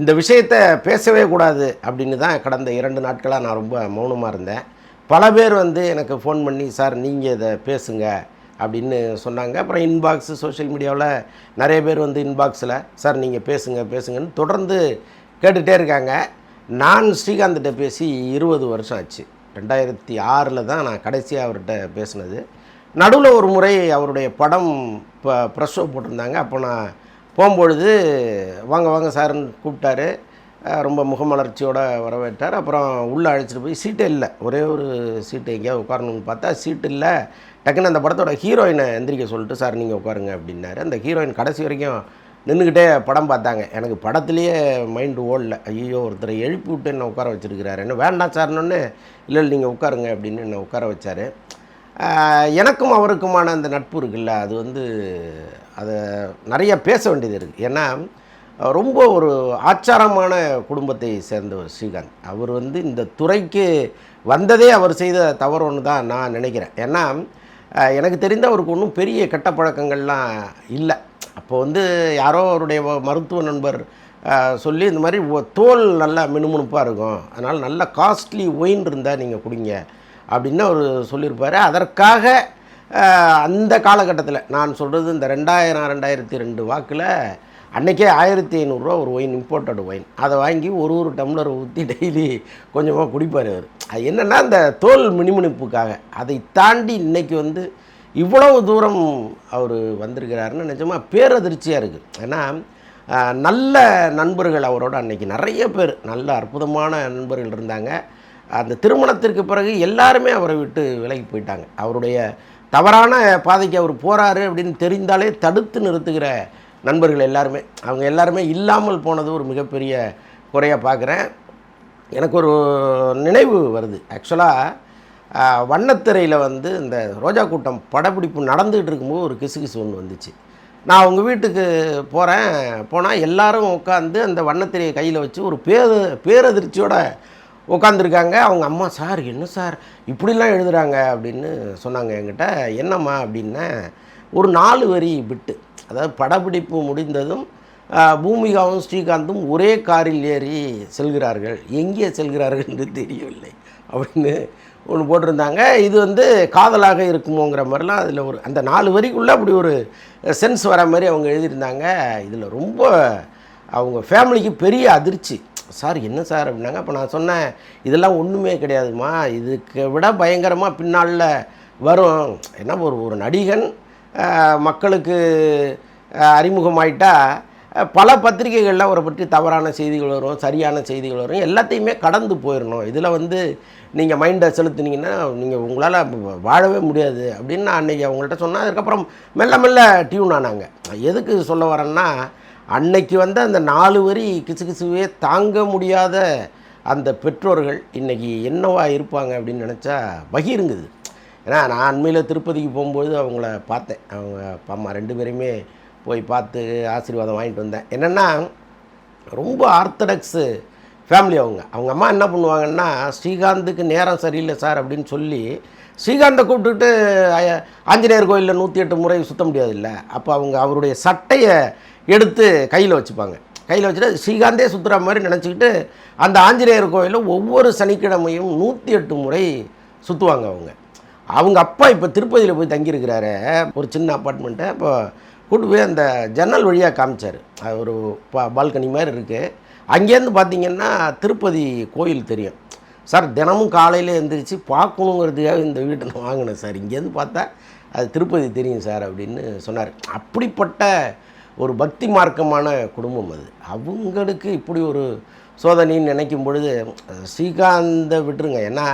இந்த விஷயத்தை பேசவே கூடாது அப்படின்னு தான் கடந்த இரண்டு நாட்களாக நான் ரொம்ப மௌனமாக இருந்தேன். பல பேர் வந்து எனக்கு ஃபோன் பண்ணி சார் நீங்கள் இதை பேசுங்க அப்படின்னு சொன்னாங்க. அப்புறம் இன்பாக்ஸு சோஷியல் மீடியாவில் நிறைய பேர் வந்து இன்பாக்ஸில் சார் நீங்கள் பேசுங்க பேசுங்கன்னு தொடர்ந்து கேட்டுகிட்டே இருக்காங்க. நான் ஸ்ரீகாந்த்கிட்ட பேசி இருபது வருஷம் ஆச்சு. ரெண்டாயிரத்தி ஆறில் தான் நான் கடைசியாக அவர்கிட்ட பேசினது. நடுவில் ஒரு முறை அவருடைய படம் இப்போ ப்ரெஸ் ஷோ போட்டிருந்தாங்க. அப்போ நான் போகும்பொழுது வாங்க வாங்க சார்ன்னு கூப்பிட்டாரு. ரொம்ப முகமலர்ச்சியோடு வரவேற்றார். அப்புறம் உள்ளே அழைச்சிட்டு போய் சீட்டே இல்லை. ஒரே ஒரு சீட்டு எங்கேயாவது உட்காரணும்னு பார்த்தா சீட்டு இல்லை. டக்குன்னு அந்த படத்தோட ஹீரோயினை எந்திரிக்க சொல்லிட்டு சார் நீங்கள் உட்காருங்க அப்படின்னாரு. அந்த ஹீரோயின் கடைசி வரைக்கும் நின்றுக்கிட்டே படம் பார்த்தாங்க. எனக்கு படத்துலேயே மைண்டு ஓடல. ஐயோ ஒருத்தரை எழுப்பி விட்டு என்ன உட்கார வச்சிருக்கிறாரு. என்ன வேண்டாம் சார்னு இல்லை இல்லை நீங்கள் உட்காருங்க அப்படின்னு என்னை உட்கார வச்சார். எனக்கும் அவருக்குமான அந்த நட்பு இருக்குல்ல. அது வந்து அதை நிறைய பேச வேண்டியது இருக்குது ஏன்னா ரொம்ப ஒரு ஆச்சாரமான குடும்பத்தை சேர்ந்தவர் ஸ்ரீகாந்த். அவர் வந்து இந்த துறைக்கு வந்ததே அவர் செய்த தவறு ஒன்று தான் நான் நினைக்கிறேன். ஏன்னா எனக்கு தெரிந்த அவருக்கு ஒன்றும் பெரிய கெட்ட பழக்கங்கள்லாம் இல்லை. அப்போ வந்து யாரோ அவருடைய மருத்துவ நண்பர் சொல்லி இந்த மாதிரி தோல் நல்லா மினுமினுப்பாக இருக்கும். அதனால் நல்ல காஸ்ட்லி ஒயின் இருந்தால் நீங்கள் குடிங்க அப்படின்னு அவர் சொல்லியிருப்பார். அதற்காக அந்த காலகட்டத்தில் நான் சொல்கிறது இந்த ரெண்டாயிரம் ரெண்டாயிரத்தி ரெண்டு வாக்கில் அன்றைக்கே ஆயிரத்தி ஐநூறுரூவா ஒரு ஒயின் இம்போர்ட்டட் ஒயின் அதை வாங்கி ஒரு ஒரு டம்ளர் ஊற்றி டெய்லி கொஞ்சமாக குடிப்பார் அவர். அது என்னென்னா அந்த தோல் மினிமினிப்புக்காக. அதை தாண்டி இன்றைக்கி வந்து இவ்வளவு தூரம் அவர் வந்திருக்கிறாருன்னு நிஜமாக பேரதிர்ச்சியாக இருக்குது ஏன்னா நல்ல நண்பர்கள் அவரோட அன்னைக்கு நிறைய பேர் நல்ல அற்புதமான நண்பர்கள் இருந்தாங்க. அந்த திருமணத்திற்கு பிறகு எல்லாருமே அவரை விட்டு விலகி போயிட்டாங்க. அவருடைய தவறான பாதைக்கு அவர் போகிறாரு அப்படின்னு தெரிந்தாலே தடுத்து நிறுத்துகிற நண்பர்கள் எல்லாருமே. அவங்க எல்லாருமே இல்லாமல் போனது ஒரு மிகப்பெரிய குறையாக பார்க்குறேன். எனக்கு ஒரு நினைவு வருது. ஆக்சுவலாக வண்ணத்திரையில் வந்து இந்த ரோஜா கூட்டம் படப்பிடிப்பு நடந்துகிட்டு இருக்கும்போது ஒரு கிசுகிசு ஒன்று வந்துச்சு. நான் அவங்க வீட்டுக்கு போகிறேன் போனால் எல்லாரும் உட்காந்து அந்த வண்ணத்திரையை கையில் வச்சு ஒரு பேர பேரதிர்ச்சியோட உட்காந்துருக்காங்க அவங்க அம்மா சார் என்ன சார்? இப்படிலாம் எழுதுகிறாங்க அப்படின்னு சொன்னாங்க என்கிட்ட. என்னம்மா? அப்படின்னா ஒரு நாலு வரி விட்டு. அதாவது படப்பிடிப்பு முடிந்ததும் பூமிகாவும் ஸ்ரீகாந்தும் ஒரே காரில் ஏறி செல்கிறார்கள். எங்கே செல்கிறார்கள் என்று தெரியவில்லை. அப்படின்னு ஒன்று போட்டிருந்தாங்க. இது வந்து காதலாக இருக்குமோங்கிற மாதிரிலாம் அதில் ஒரு அந்த நாலு வரிக்குள்ளே அப்படி ஒரு சென்ஸ் வர மாதிரி அவங்க எழுதியிருந்தாங்க. இதில் ரொம்ப அவங்க ஃபேமிலிக்கு பெரிய அதிர்ச்சி. சார் என்ன சார் அப்படின்னாங்க அப்போ நான் சொன்னேன் இதெல்லாம் ஒன்றுமே கிடையாதுமா இதுக்கு விட பயங்கரமாக பின்னால் வரும். ஏன்னா ஒரு ஒரு நடிகன் மக்களுக்கு அறிமுகமாயிட்டா பல பத்திரிகைகளில் அவரை பற்றி தவறான செய்திகள் வரும் சரியான செய்திகள் வரும் எல்லாத்தையுமே கடந்து போயிடணும் இதில் வந்து நீங்கள் மைண்டை செலுத்துனீங்கன்னா நீங்கள் உங்களால் வாழவே முடியாது அப்படின்னு நான் அன்றைக்கி அவங்கள்ட்ட சொன்னேன். அதுக்கப்புறம் மெல்ல மெல்ல டியூன் ஆனாங்க. எதுக்கு சொல்ல வரேன்னா அன்னைக்கு வந்து அந்த நாலு வரி கிசுகிசுவே தாங்க முடியாத அந்த பெற்றோர்கள் இன்றைக்கி என்னவா இருப்பாங்க அப்படின்னு நினச்சா பகிருங்குது. ஏன்னா நான் அண்மையில் திருப்பதிக்கு போகும்போது அவங்கள பார்த்தேன். அவங்க அப்பா அம்மா ரெண்டு பேரையுமே போய் பார்த்து ஆசீர்வாதம் வாங்கிட்டு வந்தேன். என்னென்னா ரொம்ப ஆர்த்தடாக்ஸு ஃபேமிலி அவங்க. அவங்க அம்மா என்ன பண்ணுவாங்கன்னா ஸ்ரீகாந்துக்கு நேரம் சரியில்லை சார் அப்படின்னு சொல்லி ஸ்ரீகாந்தை கூப்பிட்டுட்டு ஆஞ்சநேயர் கோயிலில் நூற்றி எட்டு முறை சுத்த முடியாது இல்லை அப்போ அவங்க அவருடைய சட்டையை எடுத்து கையில் வச்சுப்பாங்க. கையில் வச்சுட்டு ஸ்ரீகாந்தே சுற்றுற மாதிரி நினச்சிக்கிட்டு அந்த ஆஞ்சநேயர் கோயிலில் ஒவ்வொரு சனிக்கிழமையும் நூற்றி எட்டு முறை சுற்றுவாங்க அவங்க. அவங்க அப்பா இப்போ திருப்பதியில் போய் தங்கியிருக்கிறாரு. ஒரு சின்ன அப்பார்ட்மெண்ட்டை. இப்போ கூட்டு போய் அந்த ஜன்னல் வழியாக காமிச்சார். ஒரு பா பால்கனி மாதிரி இருக்குது அங்கேருந்து பார்த்தீங்கன்னா திருப்பதி கோயில் தெரியும். சார் தினமும் காலையில் எழுந்திரிச்சு பார்க்கணுங்கிறதுக்காக இந்த வீட்டை நான் வாங்கினேன் சார். இங்கேருந்து பார்த்தா அது திருப்பதி தெரியும் சார் அப்படின்னு சொன்னார். அப்படிப்பட்ட ஒரு பக்தி மார்க்கமான குடும்பம் அது. அவங்களுக்கு இப்படி ஒரு சோதனைன்னு நினைக்கும் பொழுது ஸ்ரீகாந்தை விட்டுருங்க. ஏன்னா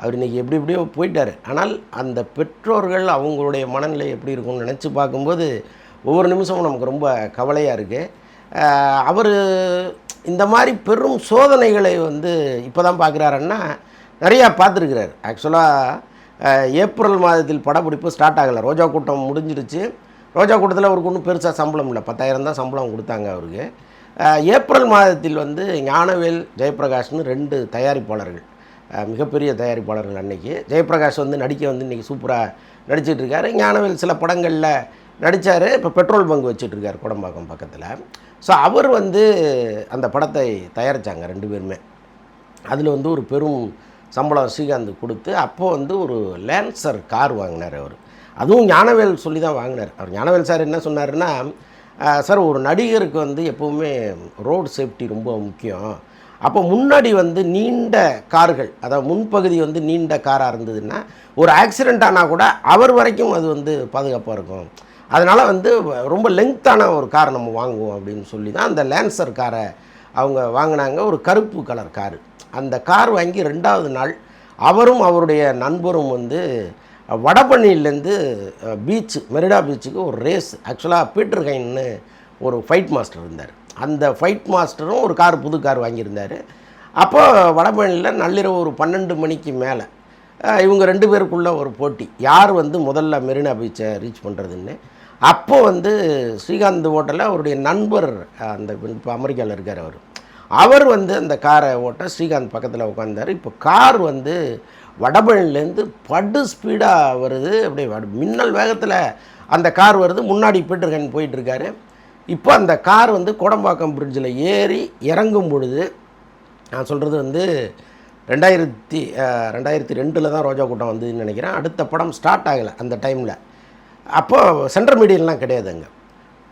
அவர் இன்றைக்கி எப்படி எப்படியோ போயிட்டார். ஆனால் அந்த பெற்றோர்கள் அவங்களுடைய மனநிலை எப்படி இருக்கும்னு நினச்சி பார்க்கும்போது ஒவ்வொரு நிமிஷமும் நமக்கு ரொம்ப கவலையாக இருக்குது அவர் இந்த மாதிரி பெரும் சோதனைகளை வந்து இப்போ தான் பார்க்குறாருன்னா நிறையா பார்த்துருக்கிறார். ஆக்சுவலாக ஏப்ரல் மாதத்தில் படப்பிடிப்பு ஸ்டார்ட் ஆகலை. ரோஜா கூட்டம் முடிஞ்சிருச்சு ரோஜா கூட்டத்தில் அவருக்கு ஒன்றும் பெருசாக சம்பளம் இல்லை. பத்தாயிரம் தான் சம்பளம் கொடுத்தாங்க அவருக்கு. ஏப்ரல் மாதத்தில் வந்து ஞானவேல் ஜெயபிரகாஷ்னு ரெண்டு தயாரிப்பாளர்கள். மிகப்பெரிய தயாரிப்பாளர்கள் அன்னைக்கு. ஜெயபிரகாஷ் வந்து நடிக்க வந்து இன்றைக்கி சூப்பராக நடிச்சிட்ருக்காரு ஞானவேல் சில படங்களில் நடித்தார் இப்போ பெட்ரோல் பங்க் வச்சுட்ருக்கார் குடம்பாக்கம் பக்கத்தில். ஸோ அவர் வந்து அந்த படத்தை தயாரித்தாங்க ரெண்டு பேருமே. அதில் வந்து ஒரு பெரும் சம்பளம் ஸ்ரீகாந்த் கொடுத்து அப்போ வந்து ஒரு லேன்சர் கார் வாங்கினார் அவர். அதுவும் ஞானவேல் சொல்லி தான் வாங்கினார். அவர் ஞானவேல் சார் என்ன சொன்னார்னா சார் ஒரு நடிகருக்கு வந்து எப்போவுமே ரோடு சேஃப்டி ரொம்ப முக்கியம். அப்போ முன்னாடி வந்து நீண்ட கார்கள் அதாவது முன்பகுதி வந்து நீண்ட காராக இருந்ததுன்னா ஒரு ஆக்சிடெண்ட் ஆனால் கூட அவர் வரைக்கும் அது வந்து பாதுகாப்பாக இருக்கும். அதனால் வந்து ரொம்ப லெங்க்த்தான ஒரு கார் நம்ம வாங்குவோம் அப்படின்னு சொல்லி தான் அந்த லேன்சர் காரை அவங்க வாங்கினாங்க. ஒரு கருப்பு கலர் காரு அந்த கார் வாங்கி ரெண்டாவது நாள் அவரும் அவருடைய நண்பரும் வந்து வடபழனியிலேருந்து பீச் மெரிடா பீச்சுக்கு ஒரு ரேஸ் ஆக்சுவலாக பீட்டர் கைன்னு ஒரு ஃபைட் மாஸ்டர் இருந்தார். அந்த ஃபைட் மாஸ்டரும் ஒரு கார் புது கார் வாங்கியிருந்தார். அப்போ வடபழனியில் நள்ளிரவு ஒரு பன்னெண்டு மணிக்கு மேலே இவங்க ரெண்டு பேருக்குள்ள ஒரு போட்டி. யார் வந்து முதல்ல மெரினா பீச்சை ரீச் பண்ணுறதுன்னு அப்போ வந்து ஸ்ரீகாந்த் ஹோட்டலில் அவருடைய நண்பர் அந்த இப்போ அமெரிக்காவில் இருக்கார் அவர். அவர் வந்து அந்த காரை ஓட்ட ஸ்ரீகாந்த் பக்கத்தில் உட்காந்தார் இப்போ கார் வந்து வடபழனிலேருந்து படு ஸ்பீடாக வருது. அப்படியே வட- மின்னல் வேகத்தில் அந்த கார் வருது. முன்னாடி பீட்டர்கன் போயிட்டுருக்காரு இப்போ அந்த கார் வந்து கோடம்பாக்கம் பிரிட்ஜில் ஏறி இறங்கும் பொழுது நான் சொல்கிறது வந்து ரெண்டாயிரத்தி ரெண்டாயிரத்தி ரெண்டில் தான் ரோஜா கூட்டம் வந்ததுன்னு நினைக்கிறேன். அடுத்த படம் ஸ்டார்ட் ஆகலை அந்த டைமில் அப்போ சென்ட்ரல் மீடியன்லாம் கிடையாது அங்கே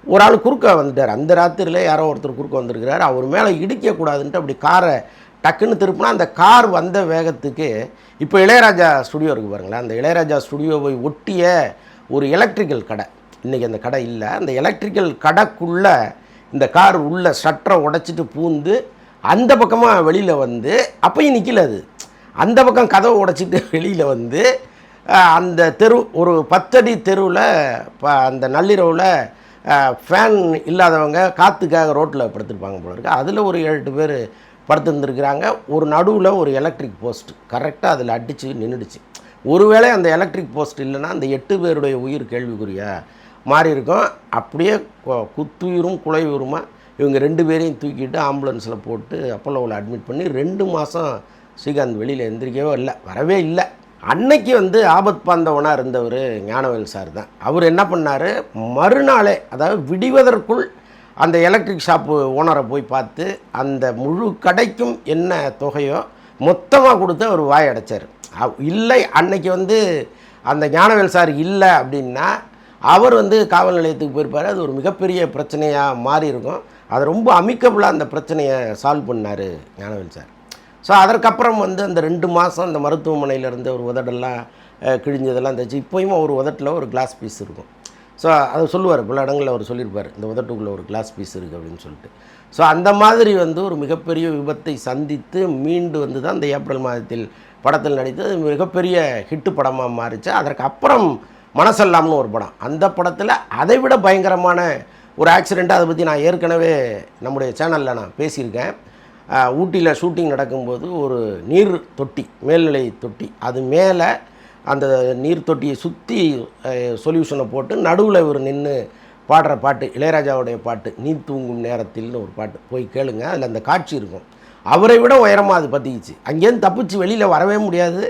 ஒரு ஆள் குறுக்க வந்துட்டார். அந்த ராத்திரியில் யாரோ ஒருத்தர் குறுக்க வந்திருக்கிறார். அவர் மேலே இடிக்கக்கூடாதுன்ட்டு அப்படி காரை டக்குன்னு திருப்பினா அந்த கார் வந்த வேகத்துக்கு இப்போ இளையராஜா ஸ்டுடியோ இருக்குது பாருங்களேன். அந்த இளையராஜா ஸ்டுடியோவை ஒட்டிய ஒரு எலக்ட்ரிக்கல் கடை. இன்றைக்கி அந்த கடை இல்லை. அந்த எலக்ட்ரிக்கல் கடைக்குள்ளே இந்த கார் உள்ள ஷட்டரை உடைச்சிட்டு பூந்து அந்த பக்கமாக வெளியில் வந்து அப்பயும் நிற்கல அது. அந்த பக்கம் கதவை உடைச்சிட்டு வெளியில் வந்து அந்த தெரு ஒரு பத்தடி தெருவில் ப அந்த நள்ளிரவில் ஃபேன் இல்லாதவங்க காற்றுக்காக ரோட்டில் படுத்துருப்பாங்க போல இருக்குது அதில் ஒரு ஏழு எட்டு பேர் படுத்துருந்துருக்குறாங்க. ஒரு நடுவில் ஒரு எலக்ட்ரிக் போஸ்ட் கரெக்டாக அதில் அடித்து நின்றுடுச்சு ஒருவேளை அந்த எலக்ட்ரிக் போஸ்ட் இல்லைன்னா அந்த எட்டு பேருடைய உயிர் கேள்விக்குறியாக மாறி இருக்கும். அப்படியே கொ- குத்துயிரும் குலையுருமா இவங்க ரெண்டு பேரையும் தூக்கிட்டு ஆம்புலன்ஸில் போட்டு அப்போலோவில் அட்மிட் பண்ணி ரெண்டு மாதம் ஸ்ரீகாந்த் வெளியில் எந்திரிக்கவே இல்லை வரவே இல்லை. அன்னைக்கு வந்து ஆபத் பாந்தவனாக இருந்தவர் ஞானவேல் சார் தான். அவர் என்ன பண்ணார்? மறுநாளே அதாவது விடிவதற்குள் அந்த எலக்ட்ரிக் ஷாப்பு ஓனரை போய் பார்த்து அந்த முழு கடைக்கும் என்ன தொகையோ மொத்தமாக கொடுத்து அவர் வாய் அடைச்சார். இல்லை அன்னைக்கு வந்து அந்த ஞானவேல் சார் இல்லை அப்படின்னா அவர் வந்து காவல் நிலையத்துக்கு போயிருப்பார். அது ஒரு மிகப்பெரிய பிரச்சனையாக மாறி இருக்கும் அதை ரொம்ப அமிக்கபுளாக அந்த பிரச்சனையை சால்வ் பண்ணார் ஞானவேல் சார். ஸோ அதற்கப்புறம் வந்து அந்த ரெண்டு மாதம் அந்த மருத்துவமனையிலேருந்து ஒரு உதடெல்லாம் கிழிஞ்சதெல்லாம் தச்சு இப்போயும் ஒரு உதட்டில் ஒரு கிளாஸ் பீஸ் இருக்கும். ஸோ அதை சொல்லுவார் பல இடங்களில் அவர் சொல்லியிருப்பார் இந்த உதட்டுக்குள்ளே ஒரு கிளாஸ் பீஸ் இருக்குது அப்படின்னு சொல்லிட்டு. ஸோ அந்த மாதிரி வந்து ஒரு மிகப்பெரிய விபத்தை சந்தித்து மீண்டு வந்து தான் இந்த ஏப்ரல் மாதத்தில் படத்தில் நடித்து அது மிகப்பெரிய ஹிட்டு படமாக மாறிச்சு. அதற்கு அப்புறம் மனசல்லாம்னு ஒரு படம். அந்த படத்தில் அதை விட பயங்கரமான ஒரு ஆக்சிடெண்ட்டு அதை பற்றி நான் ஏற்கனவே நம்முடைய சேனலில் நான் பேசியிருக்கேன். ஊட்டியில் ஷூட்டிங் நடக்கும்போது ஒரு நீர் தொட்டி மேல்நிலை தொட்டி. அது மேலே அந்த நீர் தொட்டியை சுற்றி சொல்யூஷனை போட்டு நடுவில் இவர் நின்று பாடுற பாட்டு இளையராஜாவுடைய பாட்டு நீ தூங்கும் நேரத்தில்னு ஒரு பாட்டு. போய் கேளுங்க அதில் அந்த காட்சி இருக்கும். அவரை விட உயரமாக அது பற்றிக்கிச்சு அங்கேருந்து தப்பிச்சு வெளியில் வரவே முடியாது.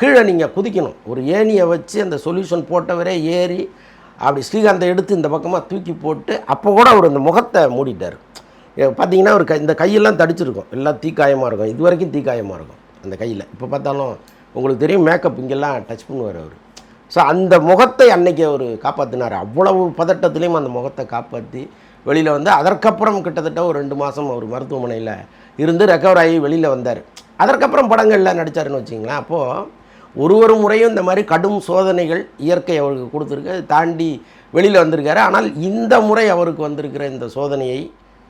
கீழே நீங்கள் குதிக்கணும். ஒரு ஏணியை வச்சு அந்த சொல்யூஷன் போட்டவரே ஏறி அப்படி ஸ்ரீகாந்தை எடுத்து இந்த பக்கமாக தூக்கி போட்டு அப்போ கூட அவர் அந்த முகத்தை மூடிட்டார். பார்த்தீங்கன்னா ஒரு க இந்த கையெல்லாம் தடிச்சிருக்கும். எல்லாம் தீக்காயமாக இருக்கும். இது வரைக்கும் தீக்காயமாக இருக்கும் அந்த கையில். இப்போ பார்த்தாலும் உங்களுக்கு தெரியும் மேக்கப் இங்கெல்லாம் டச் பண்ணுவார் அவர். ஸோ அந்த முகத்தை அன்னைக்கு அவர் காப்பாற்றினார் அவ்வளவு பதட்டத்துலேயும் அந்த முகத்தை காப்பாற்றி வெளியில் வந்து அதற்கப்புறம் கிட்டத்தட்ட ஒரு ரெண்டு மாதம் அவர் மருத்துவமனையில் இருந்து ரெக்கவர் ஆகி வெளியில் வந்தார். அதற்கப்புறம் படங்களில் நடித்தாருன்னு வச்சிங்களேன் அப்போது ஒரு ஒரு முறையும் இந்த மாதிரி கடும் சோதனைகள் இயற்கை அவருக்கு கொடுத்துருக்கு. தாண்டி வெளியில் வந்திருக்காரு. ஆனால் இந்த முறை அவருக்கு வந்திருக்கிற இந்த சோதனையை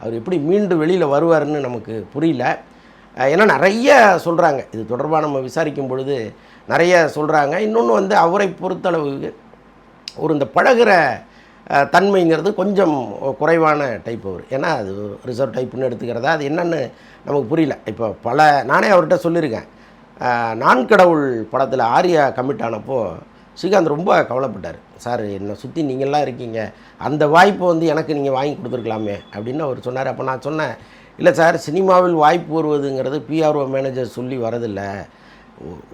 அவர் எப்படி மீண்டு வெளியில் வருவார்னு நமக்கு புரியல. ஏன்னா நிறைய சொல்கிறாங்க இது தொடர்பாக நம்ம விசாரிக்கும் பொழுது நிறைய சொல்கிறாங்க இன்னொன்று வந்து அவரை பொறுத்தளவுக்கு ஒரு இந்த பழகுற தன்மைங்கிறது கொஞ்சம் குறைவான டைப் அவர். ஏன்னா அது ரிசர்வ் டைப்புன்னு எடுத்துக்கிறதா? அது என்னன்னு நமக்கு புரியல. இப்போ பல நானே அவர்கிட்ட சொல்லியிருக்கேன். நான் கடவுள் படத்தில் ஆர்யா கமிட் ஆனப்போ ஸ்ரீகாந்த் ரொம்ப கவலைப்பட்டார். சார் என்னை சுற்றி நீங்கள்லாம் இருக்கீங்க. அந்த வாய்ப்பை வந்து எனக்கு நீங்கள் வாங்கி கொடுத்துருக்கலாமே அப்படின்னு அவர் சொன்னார். அப்போ நான் சொன்னேன் இல்லை சார் சினிமாவில் வாய்ப்பு வருவதுங்கிறது பிஆர்ஓ மேனேஜர் சொல்லி வரதில்லை.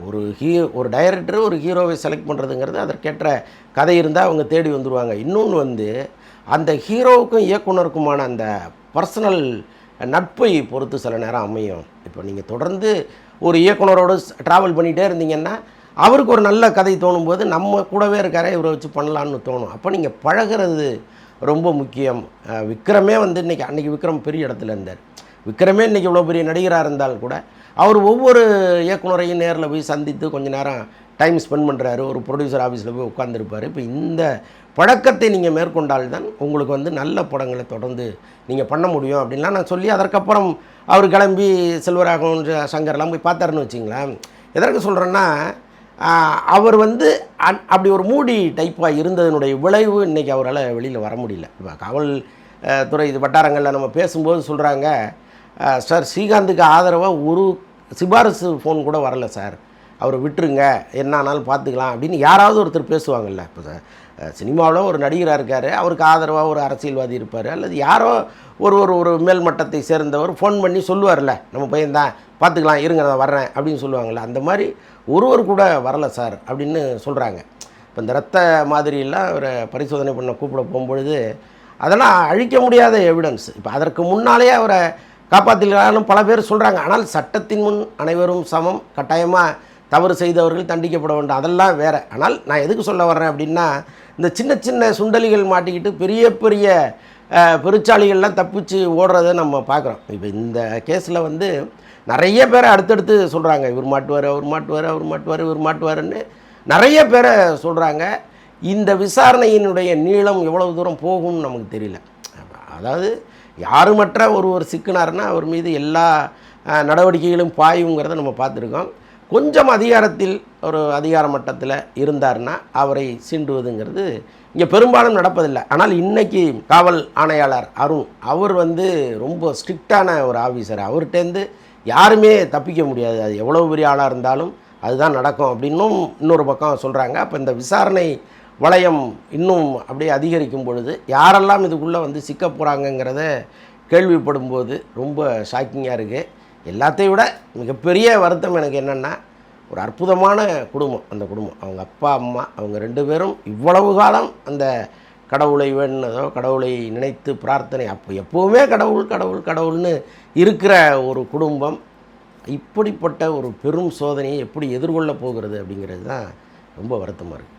ஒரு ஹீ ஒரு டைரக்டர் ஒரு ஹீரோவை செலக்ட் பண்ணுறதுங்கிறது அதற்கேற்ற கதை இருந்தால் அவங்க தேடி வந்துடுவாங்க இன்னொன்று வந்து அந்த ஹீரோவுக்கும் இயக்குனருக்குமான அந்த பர்சனல் நட்பை பொறுத்து சில நேரம் அமையும். இப்போ நீங்கள் தொடர்ந்து ஒரு இயக்குனரோடு ட்ராவல் பண்ணிகிட்டே இருந்தீங்கன்னா அவருக்கு ஒரு நல்ல கதை தோணும்போது நம்ம கூடவே இருக்காரே இவரை வச்சு பண்ணலான்னு தோணும். அப்போ நீங்கள் பழகிறது ரொம்ப முக்கியம். விக்ரமே வந்து இன்றைக்கி அன்றைக்கி விக்ரம் பெரிய இடத்துல இருந்தார். விக்ரமே இன்றைக்கி இவ்வளோ பெரிய நடிகராக இருந்தால் கூட அவர் ஒவ்வொரு இயக்குனரையும் நேரில் போய் சந்தித்து கொஞ்ச நேரம் டைம் ஸ்பெண்ட் பண்ணுறாரு ஒரு ப்ரொடியூசர் ஆஃபீஸில் போய் உட்காந்துருப்பார் இப்போ இந்த பழக்கத்தை நீங்கள் மேற்கொண்டால் தான் உங்களுக்கு வந்து நல்ல படங்களை தொடர்ந்து நீங்கள் பண்ண முடியும் அப்படின்லாம் நான் சொல்லி அதற்கப்புறம் அவர் கிளம்பி செல்வராகவன் சங்கர்லாம் போய் பார்த்தாருன்னு வச்சிங்களேன். எதற்கு சொல்கிறேன்னா அவர் வந்து அந் அப்படி ஒரு மூடி டைப்பாக இருந்ததனுடைய விளைவு இன்றைக்கி அவரால் வெளியில் வர முடியல. இப்போ காவல் துறை இது வட்டாரங்களில் நம்ம பேசும்போது சொல்கிறாங்க சார் ஸ்ரீகாந்துக்கு ஆதரவாக ஒரு சிபாரிசு ஃபோன் கூட வரல சார். அவரை விட்டுருங்க என்ன ஆனாலும் பார்த்துக்கலாம் அப்படின்னு யாராவது ஒருத்தர் பேசுவாங்கல்ல. இப்போ சினிமாவில் ஒரு நடிகராக இருக்கார். அவருக்கு ஆதரவாக ஒரு அரசியல்வாதி இருப்பார். அல்லது யாரோ ஒரு ஒரு ஒரு மேல்மட்டத்தை சேர்ந்தவர் ஃபோன் பண்ணி சொல்லுவார்ல நம்ம பையன்தான் பார்த்துக்கலாம் இருங்க நான் வர்றேன் அப்படின்னு சொல்லுவாங்கள்ல அந்த மாதிரி ஒருவர் கூட வரல சார் அப்படின்னு சொல்கிறாங்க இப்போ இந்த ரத்த மாதிரியெல்லாம் அவரை பரிசோதனை பண்ண கூப்பிட போகும்பொழுது அதெல்லாம் அழிக்க முடியாத எவிடன்ஸ் இப்போ அதற்கு முன்னாலேயே அவரை காப்பாற்றினாலும் பல பேர் சொல்கிறாங்க ஆனால் சட்டத்தின் முன் அனைவரும் சமம். கட்டாயமாக தவறு செய்தவர்கள் தண்டிக்கப்பட வேண்டும். அதெல்லாம் வேறு. ஆனால் நான் எதுக்கு சொல்ல வர்றேன் அப்படின்னா இந்த சின்ன சின்ன சுண்டலிகள் மாட்டிக்கிட்டு பெரிய பெரிய பெருச்சாளிகள்லாம் தப்பிச்சு ஓடுறதை நம்ம பார்க்குறோம். இப்போ இந்த கேஸில் வந்து நிறைய பேரை அடுத்தடுத்து சொல்கிறாங்க இவர் மாட்டுவார் அவர் மாட்டுவார் அவர் மாட்டுவார் இவர் மாட்டுவாருன்னு நிறைய பேரை சொல்கிறாங்க இந்த விசாரணையினுடைய நீளம் எவ்வளவு தூரம் போகும்னு நமக்கு தெரியல. அதாவது யாருமற்ற ஒருவர் சிக்கினார்னா அவர் மீது எல்லா நடவடிக்கைகளும் பாயுங்கிறத நம்ம பார்த்துருக்கோம். கொஞ்சம் அதிகாரத்தில் ஒரு அதிகார மட்டத்தில் இருந்தார்னா அவரை சீண்டுவதுங்கிறது இங்கே பெரும்பாலும் நடப்பதில்லை. ஆனால் இன்றைக்கி காவல் ஆணையாளர் அருண் அவர் வந்து ரொம்ப ஸ்ட்ரிக்டான ஒரு ஆஃபீஸர் அவர்கிட்டேருந்து யாருமே தப்பிக்க முடியாது. அது எவ்வளோ பெரிய ஆளாக இருந்தாலும் அதுதான் நடக்கும் அப்படின்னும் இன்னொரு பக்கம் சொல்கிறாங்க அப்போ இந்த விசாரணை வளையம் இன்னும் அப்படியே அதிகரிக்கும் பொழுது யாரெல்லாம் இதுக்குள்ளே வந்து சிக்க போகிறாங்கங்கிறத கேள்விப்படும்போது ரொம்ப ஷாக்கிங்காக இருக்குது எல்லாத்தையும் விட மிகப்பெரிய வருத்தம் எனக்கு என்னென்னா ஒரு அற்புதமான குடும்பம் அந்த குடும்பம். அவங்க அப்பா அம்மா அவங்க ரெண்டு பேரும் இவ்வளவு காலம் அந்த கடவுளை வேணுனதோ கடவுளை நினைத்து பிரார்த்தனை அப்போ எப்போவுமே கடவுள் கடவுள் கடவுள்னு இருக்கிற ஒரு குடும்பம் இப்படிப்பட்ட ஒரு பெரும் சோதனையை எப்படி எதிர்கொள்ள போகிறது அப்படிங்கிறது தான் ரொம்ப வருத்தமாக இருக்குது